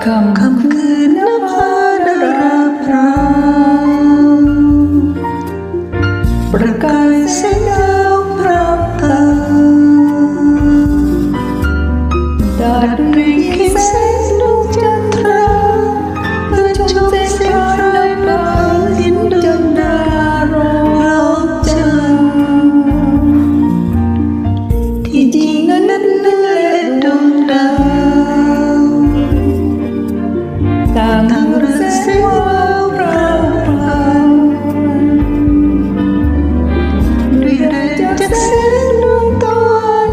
Come จากแสงดวงตอน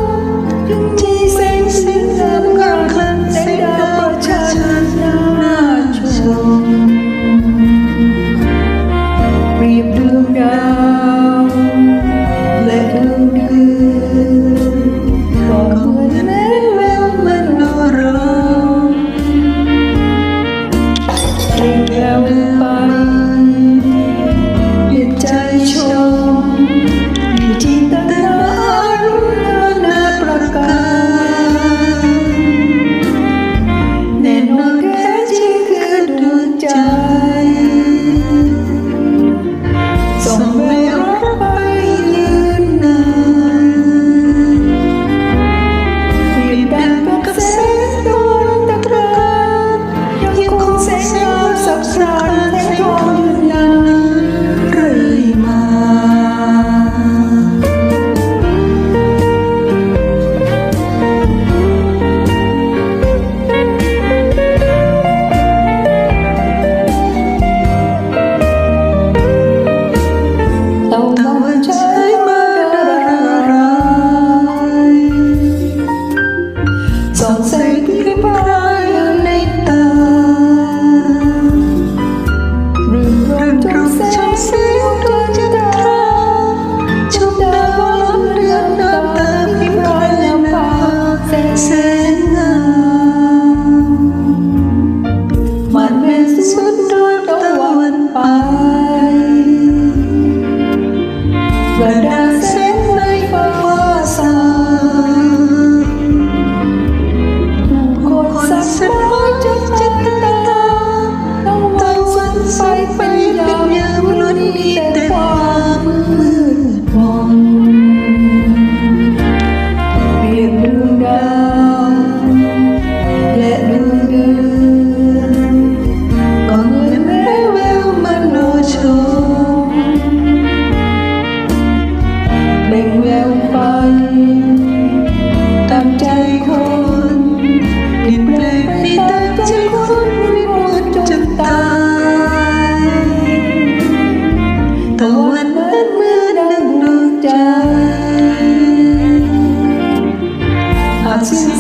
ที่งสีงามงามคนแสงดาวประชาชนน่าชมเรีบดวงดาวและดวงคืนของวันแม้แมันดูร้องเรีงแล้วไป ชมแสงดวงจันทราชมดาวลมเรือนน้ำติมพ์ลอยแวฟ้าแสง เมื่อดังดอกจันทร์